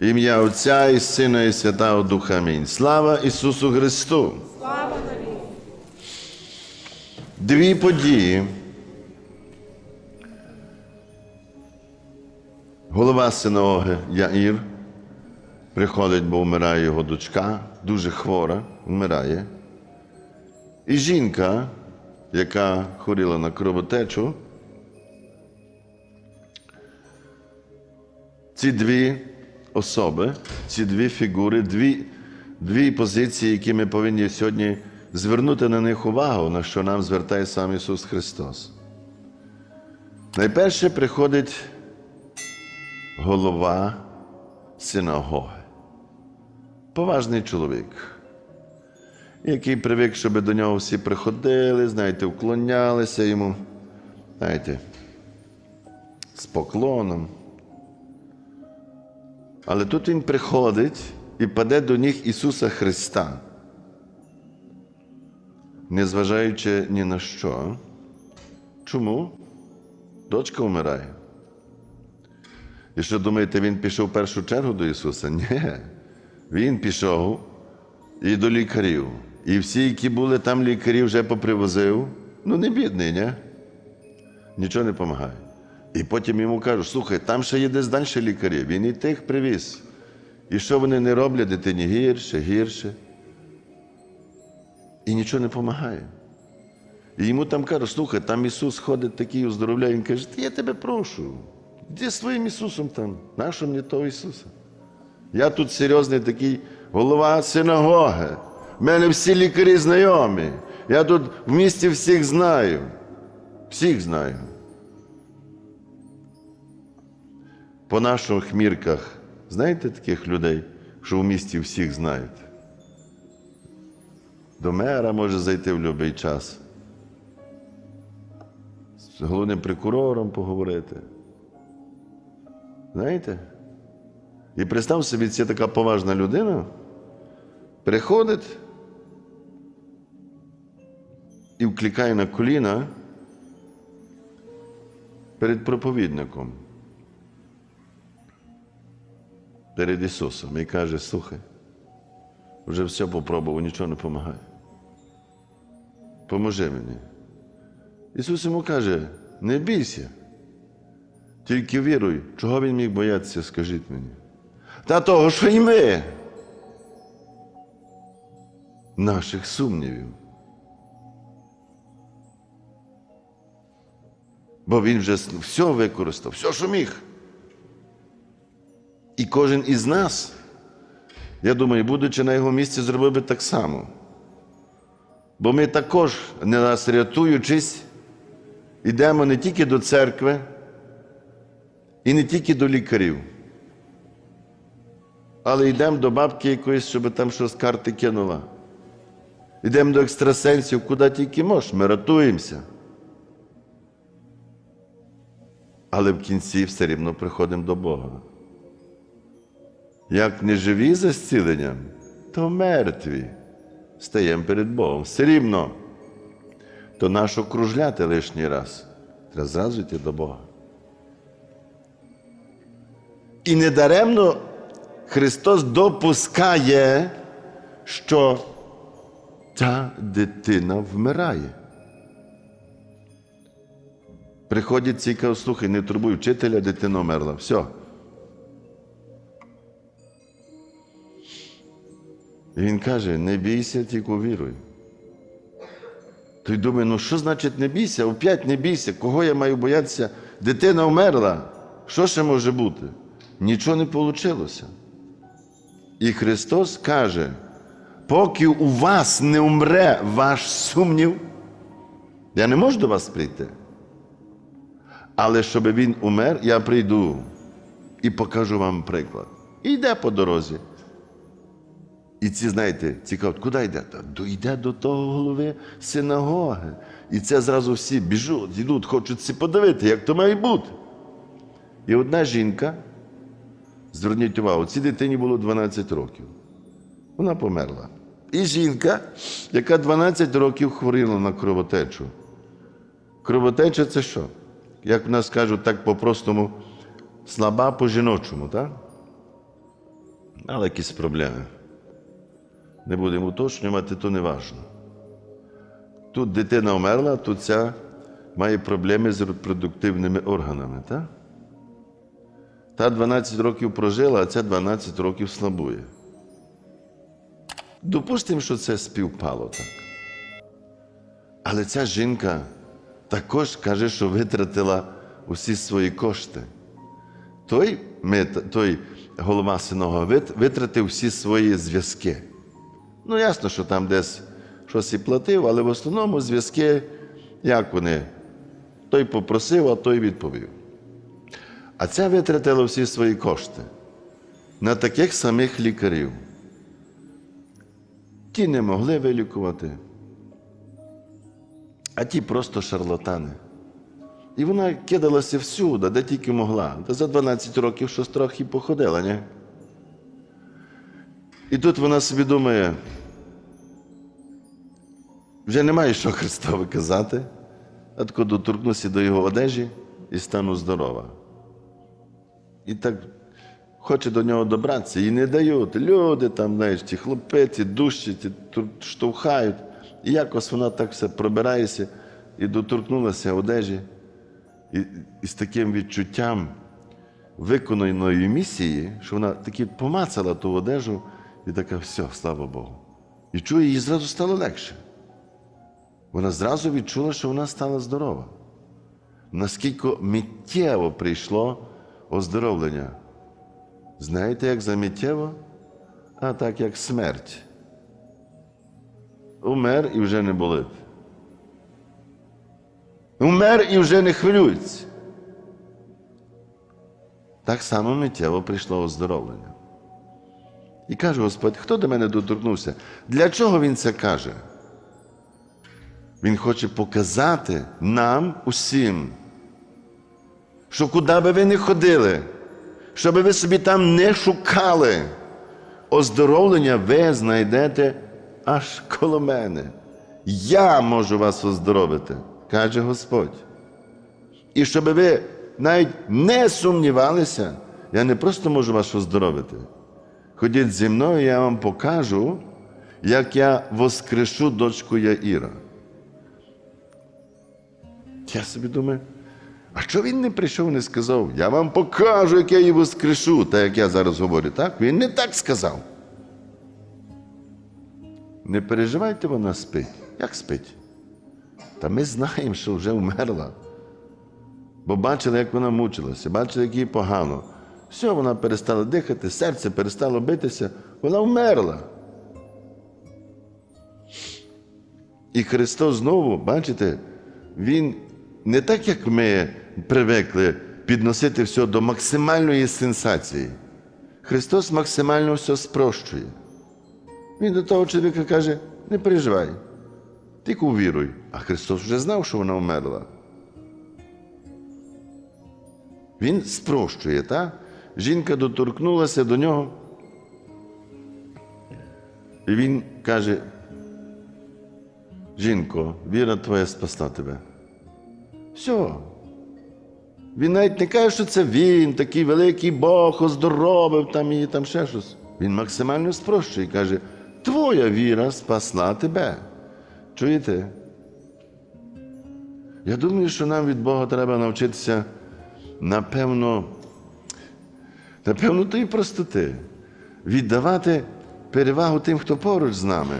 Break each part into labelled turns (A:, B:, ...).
A: Ім'я Отця і Сина, і Святого Духа. Амінь. Слава Ісусу Христу!
B: Слава навіки!
A: Дві події. Голова синагоги Яїр приходить, бо вмирає його дочка, дуже хвора, вмирає. І жінка, яка хворіла на кровотечу, ці дві особи, ці дві фігури, дві, дві позиції, які ми повинні сьогодні звернути на них увагу, на що нам звертає сам Ісус Христос. Найперше приходить голова синагоги. Поважний чоловік, який привик, щоб до нього всі приходили, знаєте, вклонялися йому, знаєте, з поклоном. Але тут Він приходить і паде до ніг Ісуса Христа, незважаючи ні на що. Чому? Дочка вмирає. І що думаєте, він пішов в першу чергу до Ісуса? Ні. Він пішов і до лікарів. І всі, які були там лікарі, вже попривозив. Ну, не бідний, ні? Нічого не допомагає. І потім йому кажуть, слухай, там ще є десь далі лікарі. Він і тих привіз. І що вони не роблять, дитині гірше, гірше. І нічого не допомагає. І йому там кажуть, слухай, там Ісус ходить такий, оздоровляє. Він каже, я тебе прошу. Де з Ісусом там? Нащо мені того Ісуса? Я тут серйозний такий голова синагоги. У мене всі лікарі знайомі. Я тут в місті всіх знаю. Всіх знаю. По наших мірках, знаєте таких людей, що в місті всіх знають? До мера може зайти в будь-який час. З головним прокурором поговорити. Знаєте? І представ собі, це така поважна людина приходить і вкликає на коліна перед проповідником, перед Ісусом і каже, слухай, вже все попробував, нічого не допомагає. Поможи мені. Ісус йому каже, не бійся. Тільки віруй, чого він міг боятися, скажіть мені. Та того, що й ми. Наших сумнівів. Бо він вже все використав, все, що міг. І кожен із нас, я думаю, будучи на його місці, зробив би так само. Бо ми також, не нас рятуючись, йдемо не тільки до церкви, і не тільки до лікарів. Але йдемо до бабки якоїсь, щоб там щось карти кинула. Йдемо до екстрасенсів, куди тільки можеш, ми рятуємося. Але в кінці все рівно приходимо до Бога. Як не живі за зціленням, то мертві. Стаємо перед Богом. Все рівно. То нащо кружляти лишній раз? Треба зразу йти до Бога. І недаремно Христос допускає, що ця дитина вмирає. Приходять ці кажуть, слухай, не турбуй вчителя, дитина вмерла. Все. Він каже, не бійся, тільки віруй. Той думає, ну що значить не бійся? Опять не бійся, кого я маю боятися? Дитина вмерла. Що ще може бути? Нічого не вийшло. І Христос каже, поки у вас не умре ваш сумнів, я не можу до вас прийти. Але щоб він умер, я прийду і покажу вам приклад. І йде по дорозі. І ці, знаєте, цікаво, куди йде? Та йде до того голови синагоги. І це зразу всі біжуть, йдуть, хочуть всі подивити, як то має бути. І одна жінка, зверніть увагу, цій дитині було 12 років. Вона померла. І жінка, яка 12 років хворіла на кровотечу. Кровотеча це що? Як в нас кажуть так по-простому, слаба по-жіночому, так? Але якісь проблеми. Не будемо уточнювати, то не важливо. Тут дитина вмерла, тут ця має проблеми з репродуктивними органами. Так? Та 12 років прожила, а ця 12 років слабує. Допустимо, що це співпало так. Але ця жінка також каже, що витратила усі свої кошти. Той, мит- той голова синога вит- витратив всі свої зв'язки. Ну, ясно, що там десь щось і платив, але в основному зв'язки, як вони? Той попросив, а той відповів. А ця витратила всі свої кошти на таких самих лікарів. Ті не могли вилікувати, а ті просто шарлатани. І вона кидалася всюди, де тільки могла. Та за 12 років щось трохи походила, ні? І тут вона собі думає, вже немає що Христове казати, а тако доторкнуся до його одежі і стану здорова. І так хоче до нього добратися, і не дають. Люди там, знаєш, ті хлопеці, дужчі, ті штовхають. І якось вона так все пробирається і доторкнулася одежі. І, і з таким відчуттям виконаної місії, що вона таки помацала ту одежу і така, все, слава Богу. І чує, їй зразу стало легше. Вона зразу відчула, що вона стала здорова. Наскільки миттєво прийшло оздоровлення. Знаєте, як за миттєво? А так, як смерть. Умер і вже не болить. Умер і вже не хвилюється. Так само миттєво прийшло оздоровлення. І каже Господь, хто до мене доторкнувся? Для чого він це каже? Він хоче показати нам усім, що куди би ви не ходили, щоб ви собі там не шукали, оздоровлення ви знайдете аж коло мене. Я можу вас оздоровити, каже Господь. І щоб ви навіть не сумнівалися, я не просто можу вас оздоровити. Ходіть зі мною, я вам покажу, як я воскрешу дочку Яїра. Я собі думаю, а що він не прийшов і не сказав? Я вам покажу, як я її воскрешу, так як я зараз говорю, так? Він не так сказав. Не переживайте, вона спить. Як спить? Та ми знаємо, що вже вмерла. Бо бачили, як вона мучилася, бачили, як їй погано. Все, вона перестала дихати, серце перестало битися, вона вмерла. І Христос знову, бачите, Він не так, як ми привикли підносити все до максимальної сенсації. Христос максимально все спрощує. Він до того чоловіка каже: не переживай, тільки увіруй. А Христос вже знав, що вона вмерла. Він спрощує, так? Жінка доторкнулася до нього. І він каже: Жінко, віра твоя спасла тебе. Все. Він навіть не каже, що це він, такий великий Бог, оздоровив там і там ще щось. Він максимально спрощує і каже: Твоя віра спасла тебе. Чуєте? Я думаю, що нам від Бога треба навчитися, напевно, напевно, тої простоти, віддавати перевагу тим, хто поруч з нами.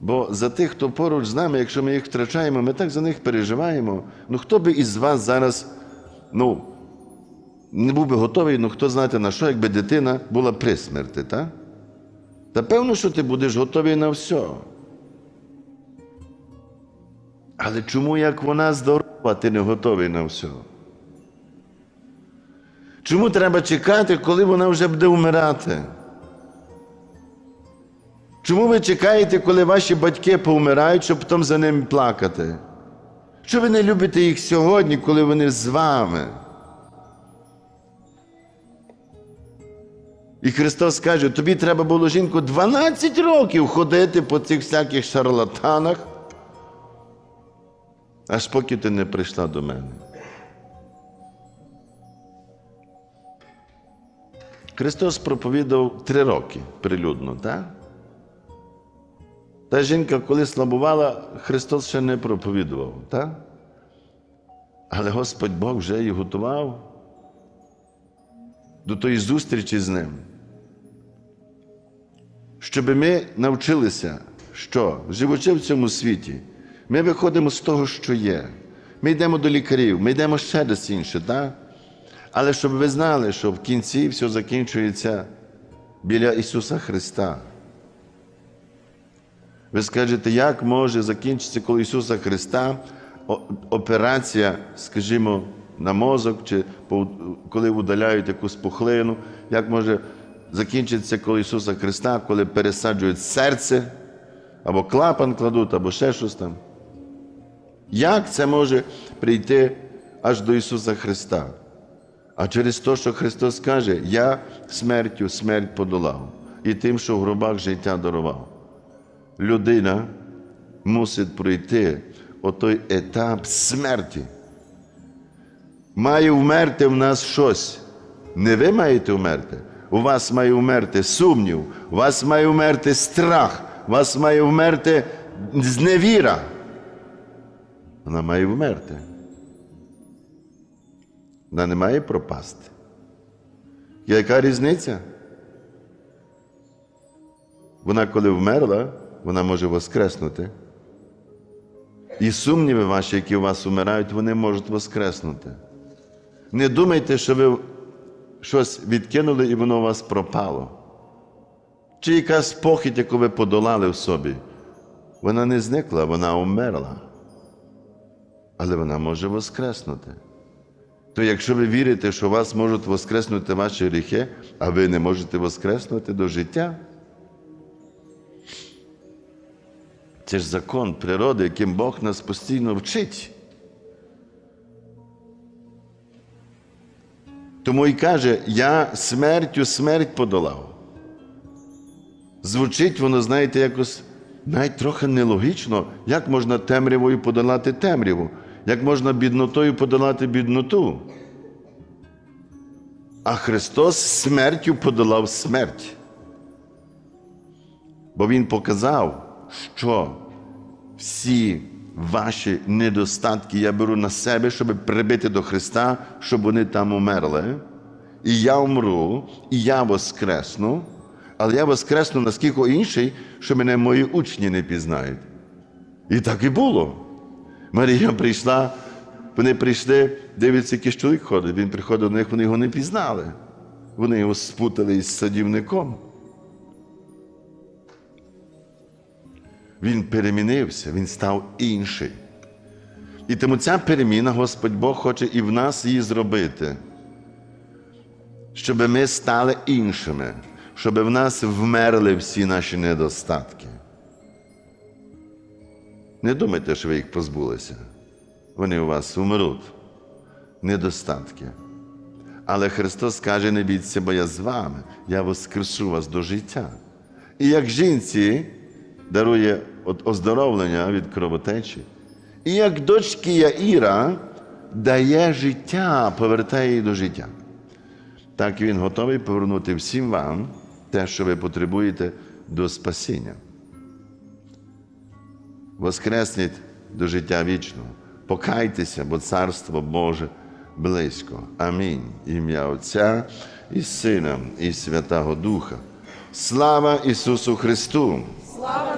A: Бо за тих, хто поруч з нами, якщо ми їх втрачаємо, ми так за них переживаємо. Ну хто би із вас зараз ну, не був би готовий, ну хто знаєте на що, якби дитина була при смерті, так? Та певно, що ти будеш готовий на все. Але чому як вона здорова, ти не готовий на все? Чому треба чекати, коли вона вже буде вмирати? Чому ви чекаєте, коли ваші батьки повмирають, щоб потім за ними плакати? Що ви не любите їх сьогодні, коли вони з вами? І Христос каже, тобі треба було жінку 12 років ходити по цих всяких шарлатанах, аж поки ти не прийшла до мене. Христос проповідав три роки прилюдно, так? Та жінка, коли слабувала, Христос ще не проповідував, так? Але Господь Бог вже її готував до тої зустрічі з ним. Щоб ми навчилися, що живучи в цьому світі, ми виходимо з того, що є. Ми йдемо до лікарів, ми йдемо ще десь інше, так? Але щоб ви знали, що в кінці все закінчується біля Ісуса Христа. Ви скажете, як може закінчитися коло Ісуса Христа операція, скажімо, на мозок, чи коли удаляють якусь пухлину, як може закінчитися коло Ісуса Христа, коли пересаджують серце, або клапан кладуть, або ще щось там. Як це може прийти аж до Ісуса Христа? А через те, що Христос каже, я смертю смерть подолав і тим, що в гробах життя дарував. Людина мусить пройти отой етап смерті. Має вмерти в нас щось. Не ви маєте вмерти. У вас має вмерти сумнів, у вас має вмерти страх, у вас має вмерти зневіра. Вона має вмерти. Вона не має пропасти. Яка різниця? Вона, коли вмерла, вона може воскреснути. І сумніви ваші, які у вас умирають, вони можуть воскреснути. Не думайте, що ви щось відкинули і воно у вас пропало. Чи якась похідь, яку ви подолали в собі, вона не зникла, вона умерла. Але вона може воскреснути. То якщо ви вірите, що вас можуть воскреснути ваші гріхи, а ви не можете воскреснути до життя, це ж закон природи, яким Бог нас постійно вчить. Тому і каже, я смертю смерть подолав. Звучить воно, знаєте, якось навіть трохи нелогічно, як можна темрявою подолати темряву, як можна біднотою подолати бідноту. А Христос смертю подолав смерть. Бо Він показав, що всі ваші недостатки я беру на себе, щоб прибити до Христа, щоб вони там умерли. І я умру, і я воскресну, але я воскресну наскільки інший, що мене мої учні не пізнають. І так і було. Марія прийшла, вони прийшли, дивиться, якийсь чоловік ходить. Він приходив до них, вони його не пізнали. Вони його спутали із садівником. Він перемінився, він став інший. І тому ця переміна Господь Бог хоче і в нас її зробити, щоб ми стали іншими, щоб в нас вмерли всі наші недостатки. Не думайте, що ви їх позбулися. Вони у вас умруть. Недостатки. Але Христос каже, не бійтеся, бо я з вами, я воскрешу вас до життя. І як жінці дарує оздоровлення від кровотечі, і як дочки Яїра дає життя, повертає її до життя. Так він готовий повернути всім вам те, що ви потребуєте до спасіння. Воскресніть до життя вічного. Покайтеся, бо Царство Боже близько. Амінь. Ім'я Отця і Сина, і Святого Духа. Слава Ісусу Христу!
B: Слава